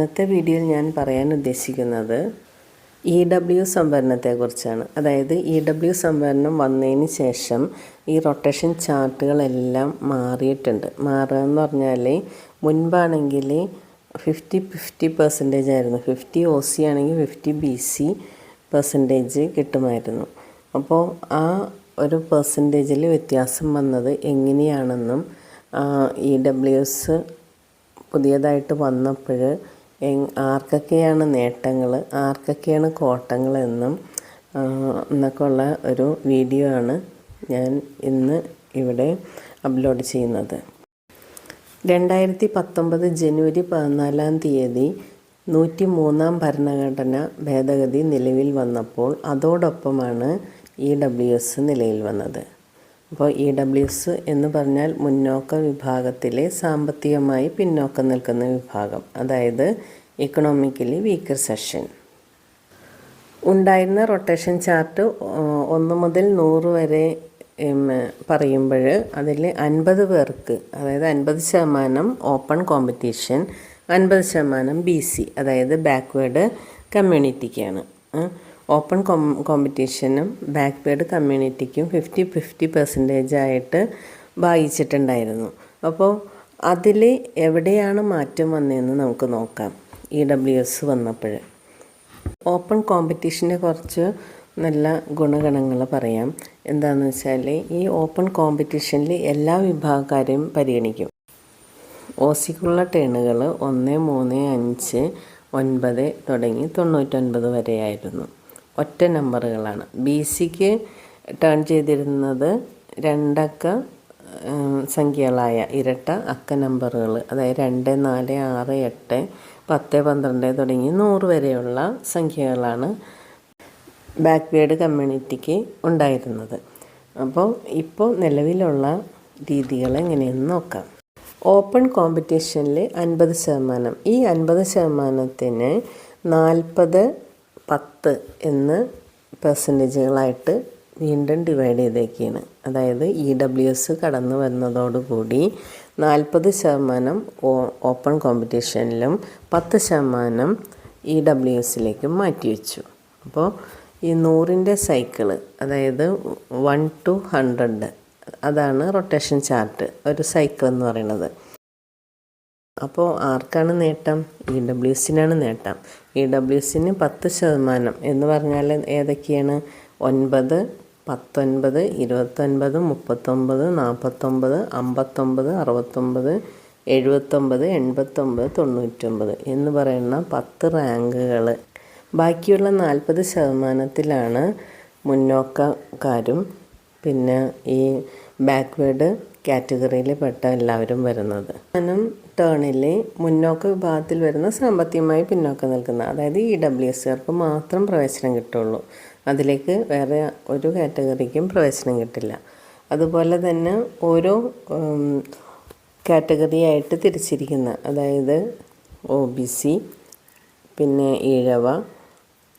ഇന്നത്തെ വീഡിയോയിൽ ഞാൻ പറയാൻ ഉദ്ദേശിക്കുന്നത് ഇ ഡബ്ല്യു സംഭരണത്തെക്കുറിച്ചാണ് അതായത് ഇ ഡബ്ല്യു സംഭരണം വന്നതിന് ശേഷം ഈ റൊട്ടേഷൻ ചാർട്ടുകളെല്ലാം മാറിയിട്ടുണ്ട്. മാറുക എന്ന് പറഞ്ഞാൽ മുൻപാണെങ്കിൽ ഫിഫ്റ്റി ഫിഫ്റ്റി പെർസെന്റേജ് ആയിരുന്നു. ഫിഫ്റ്റി ഒ സി ആണെങ്കിൽ ഫിഫ്റ്റി ബി സി പെർസെന്റേജ് കിട്ടുമായിരുന്നു. അപ്പോൾ ആ ഒരു പെർസെന്റേജിൽ വ്യത്യാസം വന്നത് എങ്ങനെയാണെന്നും ഇ ഡബ്ല്യു എസ് പുതിയതായിട്ട് വന്നപ്പോൾ ആർക്കൊക്കെയാണ് നേട്ടങ്ങൾ ആർക്കൊക്കെയാണ് കോട്ടങ്ങൾ എന്നും എന്നൊക്കെ ഉള്ള ഒരു വീഡിയോ ആണ് ഞാൻ ഇന്ന് ഇവിടെ അപ്ലോഡ് ചെയ്യുന്നത്. രണ്ടായിരത്തി പത്തൊമ്പത് ജനുവരി പതിനാലാം തീയതി നൂറ്റി മൂന്നാം ഭരണഘടന ഭേദഗതി നിലവിൽ വന്നപ്പോൾ അതോടൊപ്പമാണ് ഇ ഡബ്ല്യു എസ് നിലയിൽ വന്നത്. അപ്പോൾ ഇ ഡബ്ല്യു എസ് എന്ന് പറഞ്ഞാൽ മുന്നോക്ക വിഭാഗത്തിലെ സാമ്പത്തികമായി പിന്നോക്കം നിൽക്കുന്ന വിഭാഗം അതായത് ഇക്കണോമിക്കലി വീക്കർ സെഷൻ ഉണ്ടായിരുന്ന റൊട്ടേഷൻ ചാർട്ട് ഒന്ന് മുതൽ നൂറ് വരെ പറയുമ്പോൾ അതിൽ അൻപത് പേർക്ക് അതായത് അൻപത് ശതമാനം ഓപ്പൺ കോമ്പറ്റീഷൻ അൻപത് ശതമാനം ബി സി അതായത് ബാക്ക്വേഡ് കമ്മ്യൂണിറ്റിക്കാണ് ഓപ്പൺ കോം കോമ്പറ്റീഷനും ബാക്ക്വേഡ് കമ്മ്യൂണിറ്റിക്കും ഫിഫ്റ്റി ഫിഫ്റ്റി പെർസെന്റേജ് ആയിട്ട് വായിച്ചിട്ടുണ്ടായിരുന്നു അപ്പോൾ അതിൽ എവിടെയാണ് മാറ്റം വന്നതെന്ന് നമുക്ക് നോക്കാം. ഇ ഡബ്ല്യു എസ് വന്നപ്പോൾ. ഓപ്പൺ കോമ്പറ്റീഷന്റെ കുറച്ച് നല്ല ഗുണഗണങ്ങൾ പറയാം. എന്താണെന്ന് വെച്ചാൽ ഈ ഓപ്പൺ കോമ്പറ്റീഷനിൽ എല്ലാ വിഭാഗക്കാരെയും പരിഗണിക്കും. ഓസിക്കുള്ള ടേണുകൾ ഒന്ന് മൂന്ന് അഞ്ച് ഒൻപത് തുടങ്ങി തൊണ്ണൂറ്റൊൻപത് വരെയായിരുന്നു. ഒറ്റ നമ്പറുകളാണ്. ബി സിക്ക് ടേൺ ചെയ്തിരുന്നത് രണ്ടക്ക സംഖ്യകളായ ഇരട്ട അക്ക നമ്പറുകൾ. അതായത് രണ്ട് നാല് ആറ് എട്ട് പത്ത് പന്ത്രണ്ട് തുടങ്ങി നൂറ് വരെയുള്ള സംഖ്യകളാണ് ബാക്ക്വേഡ് കമ്മ്യൂണിറ്റിക്ക് ഉണ്ടായിരുന്നത്. അപ്പോൾ ഇപ്പോൾ നിലവിലുള്ള രീതികൾ എങ്ങനെയെന്ന് നോക്കാം. ഓപ്പൺ കോമ്പറ്റീഷനിൽ അൻപത് ശതമാനം. ഈ അൻപത് ശതമാനത്തിന് നാൽപ്പത് പത്ത് എന്ന് പെർസെന്റേജുകളായിട്ട് വീണ്ടും ഡിവൈഡ് ചെയ്തേക്കാണ്. അതായത് ഇ ഡബ്ല്യു എസ് കടന്നു വരുന്നതോടുകൂടി നാൽപ്പത് ശതമാനം ഓപ്പൺ കോമ്പറ്റീഷനിലും പത്ത് ശതമാനം ഇ ഡബ്ല്യു എസിലേക്കും മാറ്റിവെച്ചു അപ്പോൾ ഈ നൂറിന്റെ സൈക്കിൾ അതായത് വൺ ടു ഹൺഡ്രഡ് അതാണ് റൊട്ടേഷൻ ചാർട്ട് ഒരു സൈക്കിൾ എന്ന് പറയുന്നത്. അപ്പോൾ ആർക്കാണ് നേട്ടം? ഇ ഡബ്ല്യു എസിനാണ് നേട്ടം. ഇ ഡബ്ല്യു സിന് പത്ത് ശതമാനം എന്ന് പറഞ്ഞാൽ ഏതൊക്കെയാണ്? ഒൻപത് പത്തൊൻപത് ഇരുപത്തൊൻപത് മുപ്പത്തൊമ്പത് നാൽപ്പത്തൊമ്പത് അമ്പത്തൊമ്പത് അറുപത്തൊമ്പത് എഴുപത്തൊമ്പത് എൺപത്തൊമ്പത് തൊണ്ണൂറ്റൊമ്പത് എന്ന് പറയുന്ന പത്ത് റാങ്കുകൾ ബാക്കിയുള്ള നാൽപ്പത് ശതമാനത്തിലാണ് മുന്നോക്കക്കാരും പിന്നെ ഈ ബാക്ക്വേഡ് കാറ്റഗറിയിൽ പെട്ട എല്ലാവരും വരുന്നത്. ഞാനും ടേണിൽ മുന്നോക്ക വിഭാഗത്തിൽ വരുന്ന സാമ്പത്തികമായി പിന്നോക്കം നിൽക്കുന്ന അതായത് ഇ ഡബ്ല്യു എസ്സുകാർക്ക് മാത്രം പ്രവേശനം കിട്ടുള്ളൂ. അതിലേക്ക് വേറെ ഒരു കാറ്റഗറിക്കും പ്രവേശനം കിട്ടില്ല. അതുപോലെ തന്നെ ഓരോ കാറ്റഗറിയായിട്ട് തിരിച്ചിരിക്കുന്ന അതായത് ഒ ബി സി പിന്നെ Ezhava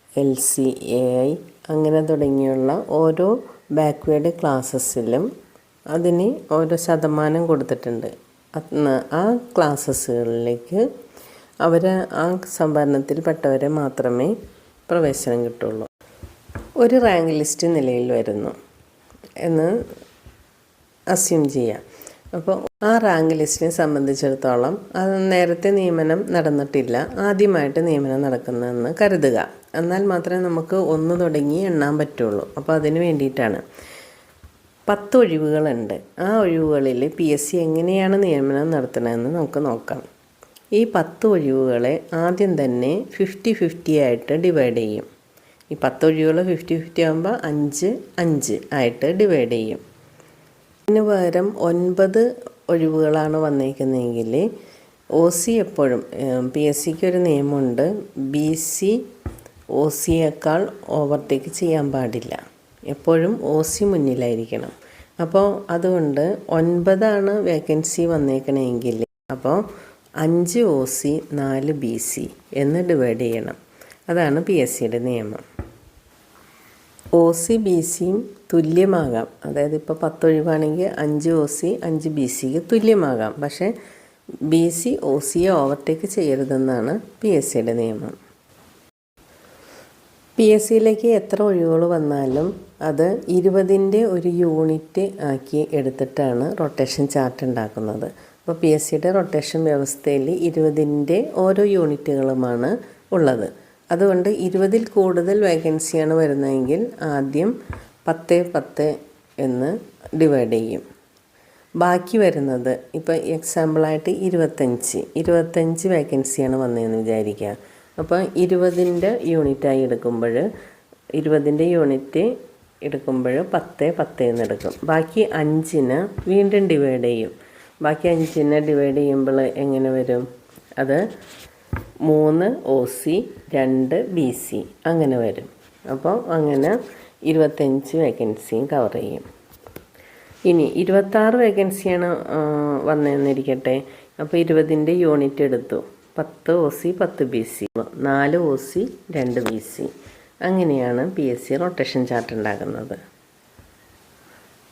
L C A I അങ്ങനെ തുടങ്ങിയുള്ള ഓരോ ബാക്ക്വേഡ് ക്ലാസ്സസിലും അതിന് ഓരോ ശതമാനം കൊടുത്തിട്ടുണ്ട്. ആ ക്ലാസ്സസുകളിലേക്ക് അവർ ആ സംഭരണത്തിൽപ്പെട്ടവരെ മാത്രമേ പ്രവേശനം കിട്ടുള്ളൂ. ഒരു റാങ്ക് ലിസ്റ്റ് നിലയിൽ വരുന്നു എന്ന് അസ്യൂം ചെയ്യാം. അപ്പോൾ ആ റാങ്ക് ലിസ്റ്റിനെ സംബന്ധിച്ചിടത്തോളം അത് നേരത്തെ നിയമനം നടന്നിട്ടില്ല. ആദ്യമായിട്ട് നിയമനം നടക്കുന്നതെന്ന് കരുതുക. എന്നാൽ മാത്രമേ നമുക്ക് ഒന്ന് തുടങ്ങി എണ്ണാൻ പറ്റുള്ളൂ. അപ്പോൾ അതിന് വേണ്ടിയിട്ടാണ്. പത്ത് ഒഴിവുകളുണ്ട് ആ ഒഴിവുകളിൽ പി എസ് സി എങ്ങനെയാണ് നിയമനം നടത്തണമെന്ന് നമുക്ക് നോക്കാം. ഈ പത്ത് ഒഴിവുകളെ ആദ്യം തന്നെ ഫിഫ്റ്റി ഫിഫ്റ്റി ആയിട്ട് ഡിവൈഡ് ചെയ്യും. ഈ പത്ത് ഒഴിവുകൾ ഫിഫ്റ്റി ഫിഫ്റ്റി ആകുമ്പോൾ അഞ്ച് അഞ്ച് ആയിട്ട് ഡിവൈഡ് ചെയ്യും. ഇതിന് പകരം ഒൻപത് ഒഴിവുകളാണ് വന്നേക്കുന്നതെങ്കിൽ ഒ സി എപ്പോഴും പി എസ് സിക്ക് ഒരു നിയമമുണ്ട്. ബി സി ഒ സിയേക്കാൾ ഓവർടേക്ക് ചെയ്യാൻ പാടില്ല. എപ്പോഴും ഒ സി മുന്നിലായിരിക്കണം. അപ്പോൾ അതുകൊണ്ട് ഒൻപതാണ് വേക്കൻസി വന്നേക്കണമെങ്കിൽ അപ്പോൾ അഞ്ച് ഒ സി നാല് ബി സി എന്ന് ഡിവൈഡ് ചെയ്യണം. അതാണ് പി എസ് സിയുടെ നിയമം. ഒ സി ബി സിയും തുല്യമാകാം. അതായത് ഇപ്പോൾ പത്തൊഴിവാണെങ്കിൽ അഞ്ച് ഒ സി അഞ്ച് ബി സിക്ക് തുല്യമാകാം. പക്ഷേ ബി സി ഒ സിയെ ഓവർടേക്ക് ചെയ്യരുതെന്നാണ് പി എസ് സിയുടെ നിയമം. പി എസ് സിയിലേക്ക് എത്ര ഒഴിവുകൾ വന്നാലും അത് ഇരുപതിന്റെ ഒരു യൂണിറ്റ് ആക്കി എടുത്തിട്ടാണ് റൊട്ടേഷൻ ചാർട്ട് ഉണ്ടാക്കുന്നത്. അപ്പോൾ പി എസ് സിയുടെ റൊട്ടേഷൻ വ്യവസ്ഥയിൽ ഇരുപതിന്റെ ഓരോ യൂണിറ്റുകളുമാണ് ഉള്ളത്. അതുകൊണ്ട് ഇരുപതിൽ കൂടുതൽ വേക്കൻസിയാണ് വരുന്നതെങ്കിൽ ആദ്യം പത്ത് പത്ത് എന്ന് ഡിവൈഡ് ചെയ്യും. ബാക്കി വരുന്നത് ഇപ്പോൾ എക്സാമ്പിളായിട്ട് ഇരുപത്തഞ്ച്. ഇരുപത്തഞ്ച് വേക്കൻസിയാണ് വന്നതെന്ന് വിചാരിക്കുക. അപ്പോൾ ഇരുപതിന്റെ യൂണിറ്റായി എടുക്കുമ്പോൾ ഇരുപതിന്റെ യൂണിറ്റ് എടുക്കുമ്പോൾ പത്ത് പത്ത് എന്ന് എടുക്കും. ബാക്കി അഞ്ചിന് വീണ്ടും ഡിവൈഡ് ചെയ്യും. ബാക്കി അഞ്ചിനെ ഡിവൈഡ് ചെയ്യുമ്പോൾ എങ്ങനെ വരും? അത് മൂന്ന് ഒ സി രണ്ട് ബി സി അങ്ങനെ വരും. അപ്പോൾ അങ്ങനെ ഇരുപത്തഞ്ച് വേക്കൻസിയും കവർ ചെയ്യും. ഇനി ഇരുപത്താറ് വേക്കൻസിയാണ് വന്നതെന്നിരിക്കട്ടെ അപ്പോൾ ഇരുപതിന്റെ യൂണിറ്റ് എടുത്തു. പത്ത് ഒ സി പത്ത് ബി സി നാല് ഒ സി രണ്ട് ബി സി. അങ്ങനെയാണ് P S C rotation chart ഉണ്ടാകുന്നത്.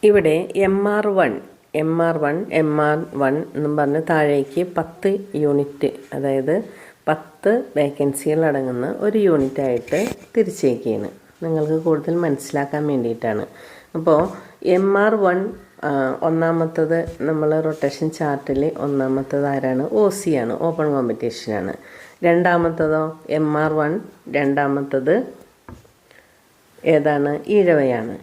ഇവിടെ M R one M R one M R one എന്നും പറഞ്ഞ് താഴേക്ക് പത്ത് യൂണിറ്റ് അതായത് പത്ത് വേക്കൻസികൾ അടങ്ങുന്ന ഒരു യൂണിറ്റായിട്ട് തിരിച്ചേക്കുകയാണ് നിങ്ങൾക്ക് കൂടുതൽ മനസ്സിലാക്കാൻ വേണ്ടിയിട്ടാണ്. അപ്പോൾ എം ആർ വൺ ഒന്നാമത്തത് നമ്മൾ റൊട്ടേഷൻ ചാർട്ടിൽ ഒന്നാമത്തത് ആരാണ്? ഒ സി ആണ് ഓപ്പൺ കോമ്പറ്റീഷനാണ് രണ്ടാമത്തതോ? എം ആർ വൺ രണ്ടാമത്തത് ഏതാണ്? ഈഴവയാണ്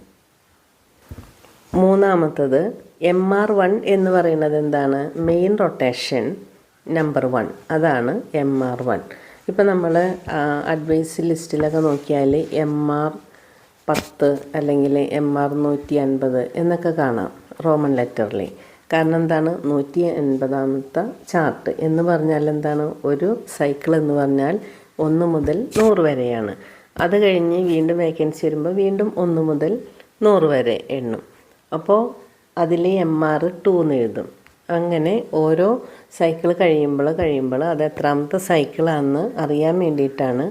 മൂന്നാമത്തത് എം ആർ വൺ എന്ന് പറയുന്നത് എന്താണ്? മെയിൻ റൊട്ടേഷൻ നമ്പർ വൺ അതാണ് എം ആർ വൺ ഇപ്പം നമ്മൾ അഡ്വൈസ് ലിസ്റ്റിലൊക്കെ നോക്കിയാൽ എം ആർ പത്ത് അല്ലെങ്കിൽ എം ആർ നൂറ്റി അൻപത് എന്നൊക്കെ കാണാം. റോമൻ ലെറ്ററിൽ കാരണം എന്താണ്? നൂറ്റി എൺപതാമത്തെ ചാർട്ട്. എന്ന് പറഞ്ഞാൽ എന്താണ്? ഒരു സൈക്കിൾ എന്ന് പറഞ്ഞാൽ ഒന്ന് മുതൽ നൂറ് വരെയാണ്. അത് കഴിഞ്ഞ് വീണ്ടും വേക്കൻസി വരുമ്പോൾ വീണ്ടും ഒന്ന് മുതൽ നൂറ് വരെ എണ്ണും. അപ്പോൾ അതിൽ എം ആർ ടു എന്ന് എഴുതും. അങ്ങനെ ഓരോ സൈക്കിൾ കഴിയുമ്പോൾ കഴിയുമ്പോൾ അത് എത്രാമത്തെ സൈക്കിളാണെന്ന് അറിയാൻ വേണ്ടിയിട്ടാണ്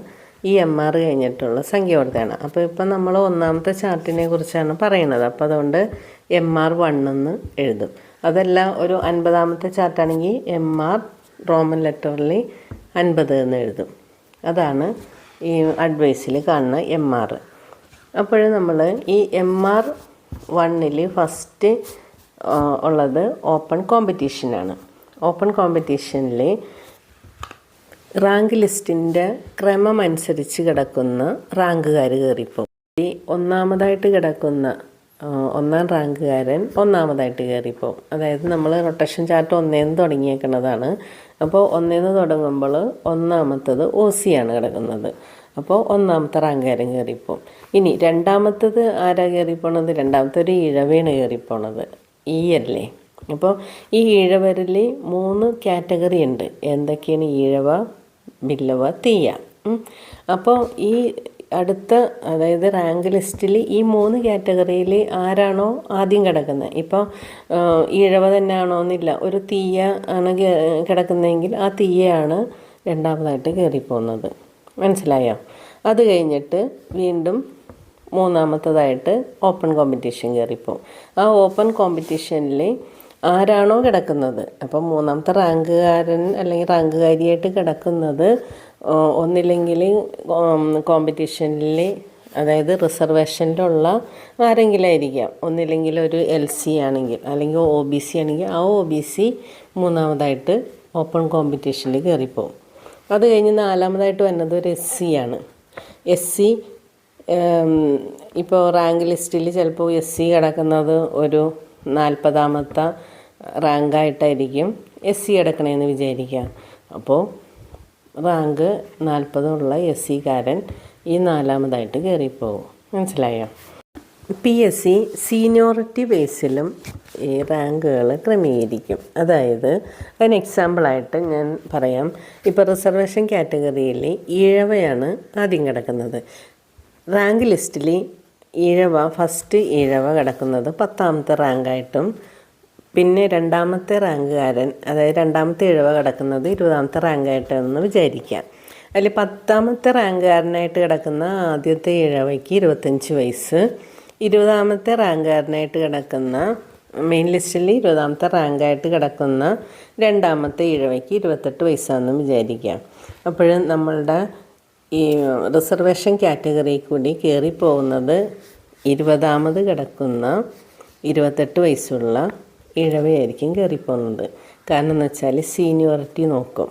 ഈ എം ആർ കഴിഞ്ഞിട്ടുള്ള സംഖ്യ കൊടുത്തതാണ് അപ്പോൾ ഇപ്പം നമ്മൾ ഒന്നാമത്തെ ചാർട്ടിനെ കുറിച്ചാണ് പറയുന്നത്. അപ്പോൾ അതുകൊണ്ട് എം ആർ വൺ എന്ന് എഴുതും. അതല്ല ഒരു അൻപതാമത്തെ ചാർട്ടാണെങ്കിൽ എം ആർ റോമൻ ലെറ്ററിൽ അൻപത് എന്ന് എഴുതും. അതാണ് ഈ അഡ്വൈസിൽ കാണുന്ന എം ആർ അപ്പോൾ നമ്മൾ ഈ എം ആർ വണ്ണിൽ ഫസ്റ്റ് ഉള്ളത് ഓപ്പൺ കോമ്പറ്റീഷനാണ് ഓപ്പൺ കോമ്പറ്റീഷനിൽ റാങ്ക് ലിസ്റ്റിന്റെ ക്രമം അനുസരിച്ച് കിടക്കുന്ന റാങ്കുകാർ കയറിപ്പോകും. ഈ ഒന്നാമതായിട്ട് കിടക്കുന്ന ഒന്നാം റാങ്കുകാരൻ ഒന്നാമതായിട്ട് കയറിപ്പോവും അതായത് നമ്മൾ റൊട്ടേഷൻ ചാർട്ട് ഒന്നേന്ന് തുടങ്ങിയേക്കുന്നതാണ് അപ്പോൾ ഒന്നേന്ന് തുടങ്ങുമ്പോൾ ഒന്നാമത്തത് ഒ സി ആണ് കിടക്കുന്നത്. അപ്പോൾ ഒന്നാമത്തെ റാങ്കുകാരൻ കയറിപ്പോവും ഇനി രണ്ടാമത്തത് ആരാ കയറിപ്പോണത്? രണ്ടാമത്തെ ഒരു ഇഴവേണ് കയറിപ്പോണത്. ഈ അല്ലേ? അപ്പോൾ ഈ ഈഴവരിൽ മൂന്ന് കാറ്റഗറി ഉണ്ട്. എന്തൊക്കെയാണ് ഈഴവ ബില്ലവ തീയ. അപ്പോൾ ഈ അടുത്ത അതായത് റാങ്ക് ലിസ്റ്റിൽ ഈ മൂന്ന് കാറ്റഗറിയിൽ ആരാണോ ആദ്യം കിടക്കുന്നത് ഇപ്പോൾ ഈഴവ തന്നെ ആണോ എന്നില്ല ഒരു തീയ ആണ് കിടക്കുന്നതെങ്കിൽ ആ തീയയാണ് രണ്ടാമതായിട്ട് കയറിപ്പോകുന്നത്. മനസ്സിലായോ? അത് കഴിഞ്ഞിട്ട് വീണ്ടും മൂന്നാമത്തതായിട്ട് ഓപ്പൺ കോമ്പറ്റീഷൻ കയറിപ്പോവും ആ ഓപ്പൺ കോമ്പറ്റീഷനിൽ ആരാണോ കിടക്കുന്നത്. അപ്പം മൂന്നാമത്തെ റാങ്കുകാരൻ അല്ലെങ്കിൽ റാങ്കുകാരിയായിട്ട് കിടക്കുന്നത് ഒന്നില്ലെങ്കിൽ കോമ്പറ്റീഷനിൽ അതായത് റിസർവേഷനിലുള്ള ആരെങ്കിലും ആയിരിക്കാം ഒന്നില്ലെങ്കിൽ ഒരു എൽ സി ആണെങ്കിൽ അല്ലെങ്കിൽ ഒ ബി സി ആണെങ്കിൽ ആ ഒ ബി സി മൂന്നാമതായിട്ട് ഓപ്പൺ കോമ്പറ്റീഷനിൽ കയറിപ്പോവും. അത് കഴിഞ്ഞ് നാലാമതായിട്ട് വരുന്നത് ഒരു എസ് സി ആണ്. എസ് സി ഇപ്പോൾ റാങ്ക് ലിസ്റ്റിൽ ചിലപ്പോൾ എസ് സി കിടക്കുന്നത് ഒരു നാൽപ്പതാമത്തെ റാങ്കായിട്ടായിരിക്കും എസ് സി എടുക്കണമെന്ന് വിചാരിക്കുക അപ്പോൾ റാങ്ക് നാൽപ്പതുള്ള എസ് സിക്കാരൻ ഈ നാലാമതായിട്ട് കയറിപ്പോകും മനസ്സിലായോ? പി എസ് സി സീനിയോറിറ്റി ബേസിലും ഈ റാങ്കുകൾ ക്രമീകരിക്കും. അതായത് അതിന് എക്സാമ്പിളായിട്ട് ഞാൻ പറയാം. ഇപ്പോൾ റിസർവേഷൻ കാറ്റഗറിയിൽ ഈഴവയാണ് ആദ്യം കിടക്കുന്നത്. റാങ്ക് ലിസ്റ്റിൽ ഈഴവ ഫസ്റ്റ് ഈഴവ കിടക്കുന്നത് പത്താമത്തെ റാങ്കായിട്ടും പിന്നെ രണ്ടാമത്തെ റാങ്കുകാരൻ അതായത് രണ്ടാമത്തെ ഇഴവ കിടക്കുന്നത് ഇരുപതാമത്തെ റാങ്കായിട്ടെന്ന് വിചാരിക്കാം അതിൽ പത്താമത്തെ റാങ്കുകാരനായിട്ട് കിടക്കുന്ന ആദ്യത്തെ ഇഴവയ്ക്ക് ഇരുപത്തഞ്ച് വയസ്സ്. ഇരുപതാമത്തെ റാങ്കുകാരനായിട്ട് കിടക്കുന്ന മെയിൻ ലിസ്റ്റിൽ ഇരുപതാമത്തെ റാങ്കായിട്ട് കിടക്കുന്ന രണ്ടാമത്തെ ഇഴവയ്ക്ക് ഇരുപത്തെട്ട് വയസ്സാണെന്ന് വിചാരിക്കാം അപ്പോഴും നമ്മളുടെ ഈ റിസർവേഷൻ കാറ്റഗറി കൂടി കയറിപ്പോകുന്നത് ഇരുപതാമത് കിടക്കുന്ന ഇരുപത്തെട്ട് വയസ്സുള്ള ഇഴവയായിരിക്കും കയറിപ്പോകുന്നത്. കാരണം എന്ന് വെച്ചാൽ സീനിയോറിറ്റി നോക്കും.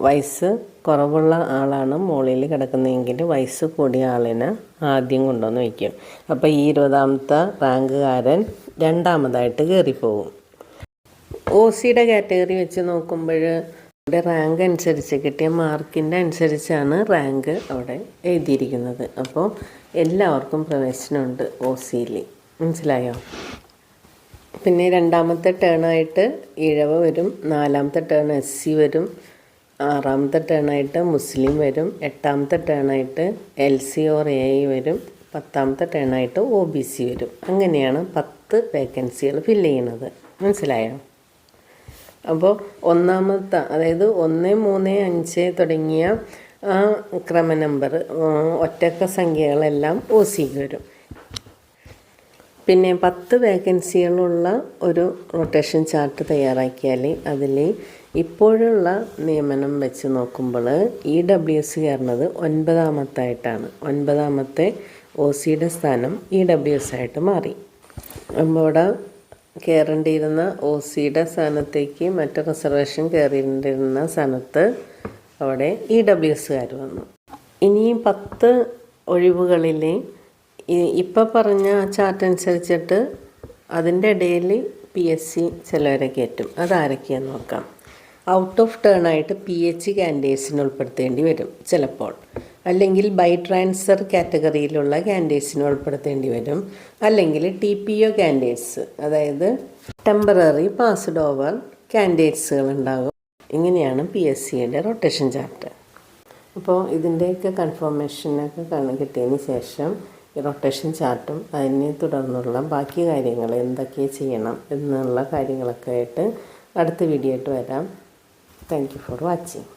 വയസ്സ് കുറവുള്ള ആളാണ് മുകളിൽ കിടക്കുന്നതെങ്കിൽ വയസ്സ് കൂടിയ ആളിനെ ആദ്യം കൊണ്ടുവന്ന് വയ്ക്കും. അപ്പോൾ ഈ ഇരുപതാമത്തെ റാങ്കുകാരൻ രണ്ടാമതായിട്ട് കയറിപ്പോകും. ഒ സിയുടെ കാറ്റഗറി വെച്ച് നോക്കുമ്പോൾ അവിടെ റാങ്ക് അനുസരിച്ച് കിട്ടിയ മാർക്കിന്റെ അനുസരിച്ചാണ് റാങ്ക് അവിടെ എഴുതിയിരിക്കുന്നത്. അപ്പോൾ എല്ലാവർക്കും പ്രവേശനമുണ്ട് ഒ സിയിൽ. മനസ്സിലായോ? പിന്നെ രണ്ടാമത്തെ ടേണായിട്ട് ഇഴവ വരും. നാലാമത്തെ ടേൺ എസ് സി വരും. ആറാമത്തെ ടേണായിട്ട് മുസ്ലിം വരും. എട്ടാമത്തെ ടേണായിട്ട് L C or A I വരും. പത്താമത്തെ ടേണായിട്ട് ഒ ബി സി വരും. അങ്ങനെയാണ് പത്ത് വേക്കൻസികൾ ഫില്ല് ചെയ്യുന്നത്. മനസ്സിലായോ? അപ്പോൾ ഒന്നാമത്തെ അതായത് ഒന്ന് മൂന്ന് അഞ്ച് തുടങ്ങിയ ആ ക്രമ നമ്പർ ഒറ്റക്ക സംഖ്യകളെല്ലാം ഒ സിക്ക് വരും. പിന്നെ പത്ത് വേക്കൻസികളുള്ള ഒരു റൊട്ടേഷൻ ചാർട്ട് തയ്യാറാക്കിയാൽ അതിൽ ഇപ്പോഴുള്ള നിയമനം വെച്ച് നോക്കുമ്പോൾ ഇ ഡബ്ല്യു എസ് കയറുന്നത് ഒൻപതാമത്തായിട്ടാണ്. ഒൻപതാമത്തെ ഒ സിയുടെ സ്ഥാനം ഇ ഡബ്ല്യു എസ് ആയിട്ട് മാറി. അവിടെ കയറേണ്ടിയിരുന്ന ഒ സിയുടെ സ്ഥാനത്തേക്ക് മറ്റു റിസർവേഷൻ കയറിയിരുന്ന സ്ഥാനത്ത് അവിടെ ഇ ഡബ്ല്യു എസ്സുകാർ വന്നു. ഇനിയും പത്ത് ഒഴിവുകളിൽ ഇപ്പം പറഞ്ഞ ചാർട്ട് അനുസരിച്ചിട്ട് അതിന്റെ ഇടയിൽ പി എസ് സി ചിലവരെ കയറ്റും. അതാരൊക്കെയാന്ന് നോക്കാം. ഔട്ട് ഓഫ് ടേൺ ആയിട്ട് പി എച്ച് കാൻഡിഡേറ്റ്സിന് ഉൾപ്പെടുത്തേണ്ടി വരും ചിലപ്പോൾ. അല്ലെങ്കിൽ ബൈ ട്രാൻസ്ഫർ കാറ്റഗറിയിലുള്ള കാൻഡിഡേറ്റ്സിനെ ഉൾപ്പെടുത്തേണ്ടി വരും. അല്ലെങ്കിൽ ടി പി ഒ കാൻഡിഡേറ്റ്സ് അതായത് ടെമ്പററി പാസ്ഡ് ഓവർ കാൻഡിഡേറ്റ്സുകൾ ഉണ്ടാകും. ഇങ്ങനെയാണ് പി എസ് സിയുടെ റൊട്ടേഷൻ ചാർട്ട് അപ്പോൾ ഇതിന്റെയൊക്കെ കൺഫർമേഷനൊക്കെ കിട്ടിയതിന് ശേഷം റൊട്ടേഷൻ ചാർട്ടും അതിനെ തുടർന്നുള്ള ബാക്കി കാര്യങ്ങൾ എന്തൊക്കെ ചെയ്യണം എന്നുള്ള കാര്യങ്ങളൊക്കെ ആയിട്ട് അടുത്ത വീഡിയോ ആയിട്ട് വരാം. Thank for watching